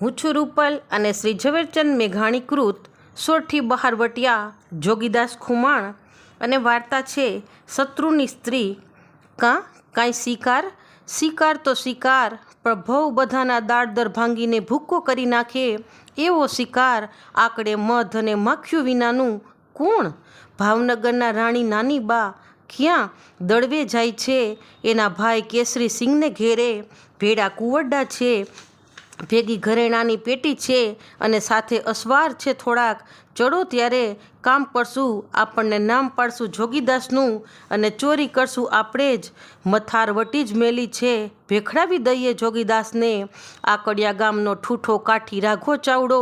હું છું રૂપલ અને શ્રી ઝવેરચંદ મેઘાણી કૃત સોરઠી બહારવટિયા જોગીદાસ ખુમાણ અને વાર્તા છે શત્રુની સ્ત્રી. કાં? કાંઈ શિકાર? શિકાર તો શિકાર પણ ભવ બધાના દાળ દર ભાંગીને ભૂક્કો કરી નાખે. એવો શિકાર, આકડે મધ અને માખ્યું વિનાનું કોણ? ભાવનગરના રાણી નાની બા ક્યાં દળવે જાય છે? એના ભાઈ કેસરી સિંહને ઘેરે. ભેડા કુવડા છે. ભેગી ઘરેણાની પેટી છે અને સાથે અસવાર છે થોડાક. ચડો ત્યારે કામ પડશું આપણને નામ પાડશું જોગીદાસનું અને ચોરી કરશું આપણે જ. મથાર વટી જ મેલી છે, ભેખડાવી દઈએ જોગીદાસને. આકડિયા ગામનો ઠૂઠો કાઠી રાઘો ચાવડો.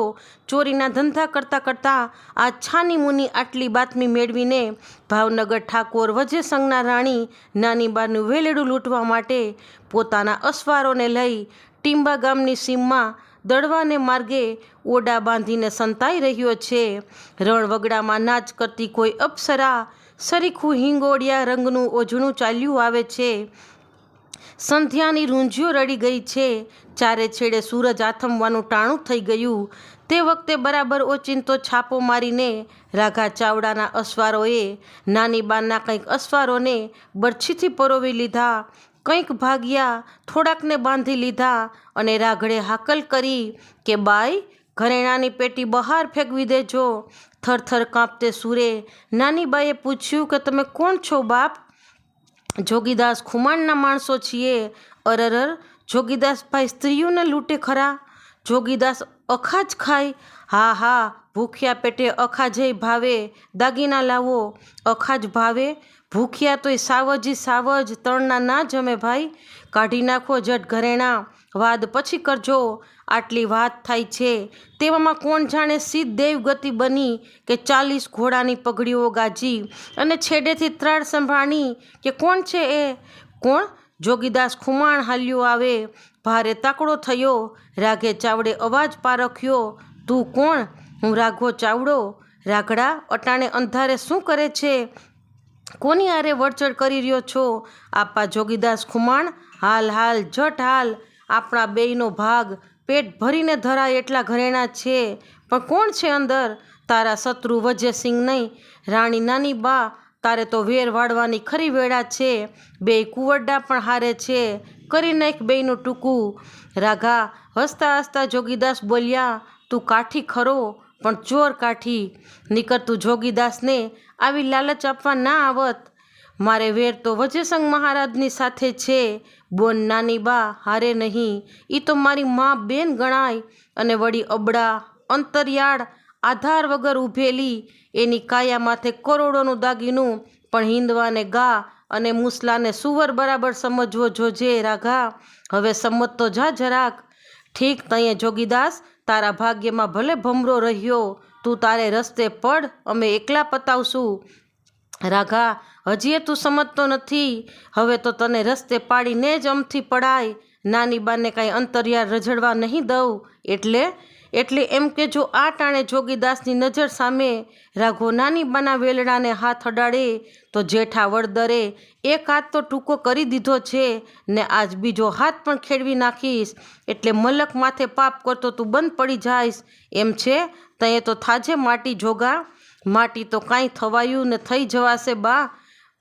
ચોરીના ધંધા કરતાં કરતાં આ છાની મુની આટલી બાતમી મેળવીને ભાવનગર ઠાકોર વજે સંજ્ઞા રાણી નાની બાનું વેલેડું લૂંટવા માટે પોતાના અસવારોને લઈ ટીંબા ગામની સીમમાં દળવાને માર્ગે ઓડા બાંધીને સંતાઈ રહ્યો છે. રણવગડામાં નાચ કરતી કોઈ અપ્સરા સરીખું હિંગોળિયા રંગનું ઓજણું ચાલ્યું આવે છે. સંધ્યાની રૂંઝીઓ રડી ગઈ છે. ચારે છેડે સૂરજ આથમવાનું ટાણું થઈ ગયું. તે વખતે બરાબર ઓચિંતો છાપો મારીને રાઘા ચાવડાના અસવારોએ, નાની બાના કંઈક અસવારોને બરછીથી પરોવી લીધા. કંઈક ભાગ્યા, થોડાકને બાંધી લીધા અને રાઘડે હાકલ કરી કે, બાઈ, ઘરેણાની પેટી બહાર ફેંકવી દેજો. થરથર કાંપતે સૂરે, નાની બાઈએ પૂછ્યું કે તમે કોણ છો બાપ? જોગીદાસ ખુમાણના માણસો છીએ. અરરર, જોગીદાસભાઈ સ્ત્રીઓને લૂંટે ખરા. જોગીદાસ અખાજ ખાય. હા હા, ભૂખ્યા પેટે અખાજય ભાવે, દાગીના લાવો. અખાજ ભાવે? ભૂખ્યા તોય સાવજી સાવજ, તણના ના જમે ભાઈ. કાઢી નાખો જટ ઘરેણા. વાદ પછી કરજો. આટલી વાત થાય છે. તેવામાં કોણ જાણે સીધ દેવગતિ બની કે ચાલીસ ઘોડાની પગડીઓ ગાજી. અને છેડેથી ત્રાળ સંભાળી કે કોણ છે એ? કોણ? જોગીદાસ ખુમાણ હાલ્યો આવે. ભારે તાકડો થયો. રાઘે ચાવડે અવાજ પારખ્યો તું કોણ? હું રાઘો ચાવડો. રાઘડા અટાણે અંધારે શું કરે છે? કોની આરે વળચડ કરી રહ્યો છો? આપા જોગીદાસ ખુમાણ, હાલ હાલ, જટ, હાલ. આપણા બેયનો ભાગ પેટ ભરીને ધરાય એટલા ઘરેણા છે. પણ કોણ છે અંદર? તારા શત્રુ વજયસિંહ નહીં. રાણી નાની બા, તારે તો વેર વાળવાની ખરી વેળા છે. બે કુવરડા પણ હારે છે. કરી નાખ બેયનું ટૂંકું. રાઘા હસતા હસતા જોગીદાસ બોલ્યા, તું કાઠી ખરો. પણ ચોર કાઠી નીકળતું જોગીદાસને આવી લાલચ આપવા ના આવત. મારે વેર તો વજેસંગ મહારાજની સાથે છે. બોન નાની બા, હારે નહીં. એ તો મારી મા બેન ગણાય અને વળી અબડા અંતરિયાળ, આધાર વગર ઊભેલી. એની કાયા માથે કરોડોનું દાગીનું, પણ હિંદવાને ગા અને મૂસલાને સુવર બરાબર સમજવો જોજે રાઘા. હવે સંમત તો જા જરાક. ઠીક તઈએ જોગીદાસ તારા ભાગ્યમાં ભલે ભમરો રહ્યો, તું તારે રસ્તે પડ, અમે એકલા પતાવશું. રાઘા હજીએ તું સમજતો નથી. હવે તો તને રસ્તે પાડીને જ અમથી પડાય. નાની બાને કાંઈ અંતરિયાળ રઝળવા નહીં દઉં. એટલે એટલે એમ કે જો આ ટાણે જોગીદાસની નજર સામે રાઘો નાની બાના વેલડાને હાથ અડાડે, તો જેઠા વળદરે, એક હાથ તો ટૂંકો કરી દીધો છે, ને આજ બીજો હાથ પણ ખેડવી નાખીશ. એટલે મલક માથે પાપ કરતો તું બંધ પડી જાઈશ. એમ છે? તયે તો થાજે માટી જોગા. માટી તો કાંઈ થવાયું ને થઈ જવાશે બા.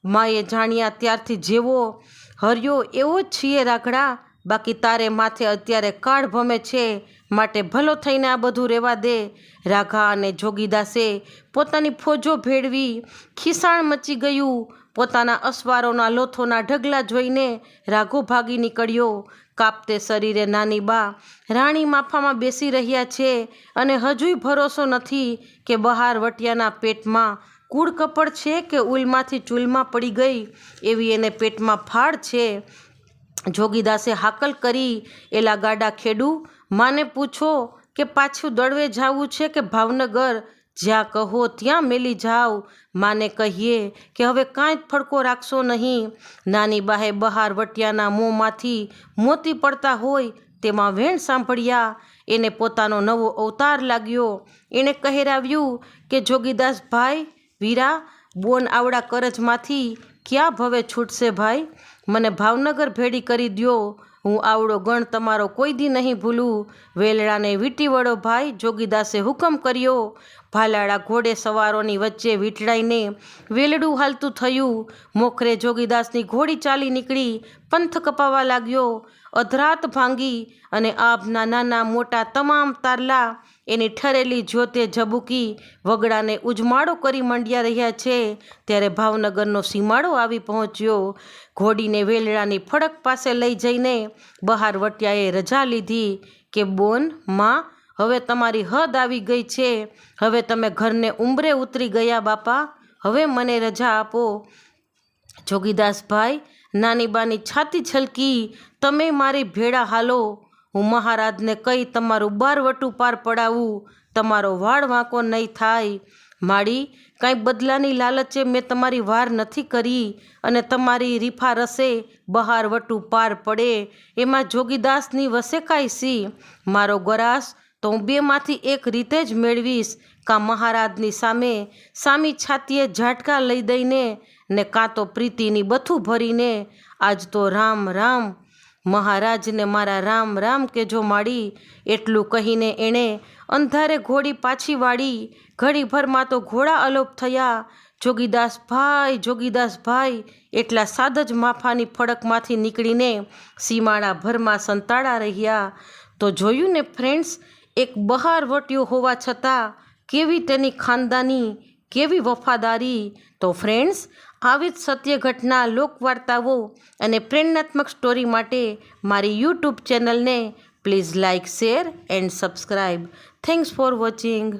માએ જાણ્યા ત્યારથી જેવો હર્યો એવો જ છીએ રાઘડા. બાકી તારે માથે અત્યારે કાળ ભમે છે. માટે ભલો થઈને આ બધું રહેવા દે. રાઘા અને જોગીદાસે પોતાની ફોજો ભેળવી ખિસાણ મચી ગયું. પોતાના અસવારોના લોથોના ઢગલા જોઈને રાઘો ભાગી નીકળ્યો. કાપતે શરીરે નાની બા રાણી માફામાં બેસી રહ્યા છે અને હજુય ભરોસો નથી કે બહાર વટિયાના પેટમાં કૂળ કપડ છે કે ઉલમાંથી ચૂલમાં પડી ગઈ એવી એને પેટમાં ફાળ છે. જોગીદાસે હાકલ કરી એલા ગાડા ખેડું. માને પૂછો કે પાછું દળવે જાવું છે કે ભાવનગર? જ્યાં કહો ત્યાં મેલી જાઓ માને કહીએ કે હવે કાંઈ જ ફડકો રાખશો નહીં. નાની બાહે બહાર વટિયાના મોંમાંથી મોતી પડતા હોય તેમાં વેણ સાંભળ્યા. એને પોતાનો નવો અવતાર લાગ્યો. એણે કહેરાવ્યું કે જોગીદાસ ભાઈ, વીરા, બોન આવડા કરજમાંથી ક્યાં ભવે છૂટશે ભાઈ? મને ભાવનગર ભેડી કરી દ્યો. હું આવડો ગણ તમારો કોઈ દી નહીં ભૂલું. વેલડાને વીંટી વળો ભાઈ જોગીદાસે હુકમ કર્યો. ભાલાળા ઘોડે સવારોની વચ્ચે વીંટળાઈને વેલડું હાલતું થયું. મોખરે જોગીદાસની ઘોડી ચાલી નીકળી. પંથ કપાવા લાગ્યો. અધરાત ભાંગી અને આભના નાના મોટા તમામ તારલા એની ઠરેલી જ્યોતે ઝબૂકી વગડાને ઉજમાળો કરી મંડ્યા રહ્યા છે, ત્યારે ભાવનગરનો સીમાડો આવી પહોંચ્યો. ઘોડીને વેલડાની ફડક પાસે લઈ જઈને બહાર વટિયાએ રજા લીધી કે, બોન, માં, હવે તમારી હદ આવી ગઈ છે. હવે તમે ઘરને ઉંબરે ઉતરી ગયા, બાપા. હવે મને રજા આપો. જોગીદાસભાઈ, નાની બાની છાતી છલકી. તમે મારી ભેળા હાલો. હું મહારાજને કહી તમારું બારવટું પાર પડાવું, તમારો વાળ વાંકો નહીં થાય. માડી કાંઈ બદલાની લાલચે મેં તમારી વાર નથી કરી અને તમારી રીફા રસે બહાર વટું પાર પડે. એમાં જોગીદાસની વસે કાંઈ સી? મારો ગરાસ તો હું બેમાંથી એક રીતે જ મેળવીશ. કાં મહારાજની સામે સામી છાતીએ ઝાટકા લઈ દઈને ને કાં તો પ્રીતિની બથું ભરીને. આજ તો રામ રામ મહારાજને મારા રામ રામ કેજો માડી એટલું કહીને એણે અંધારે ઘોડી પાછી વાળી. ઘડીભરમાં તો ઘોડા અલોપ થયા. જોગીદાસ ભાઈ જોગીદાસ ભાઈ એટલા સાદ જ માફાની ફડકમાંથી નીકળીને સીમાડા ભરમાં સંતાડા રહ્યા. તો જોયું ને ફ્રેન્ડ્સ, એક બહાર વટ્યો હોવા છતાં કેવી તેની ખાનદાની, કેવી વફાદારી? તો ફ્રેન્ડ્સ આવી જ સત્ય ઘટના લોકવાર્તાઓ અને પ્રેરણાત્મક સ્ટોરી માટે મારી યુટ્યુબ ચેનલને please like share and subscribe thanks for watching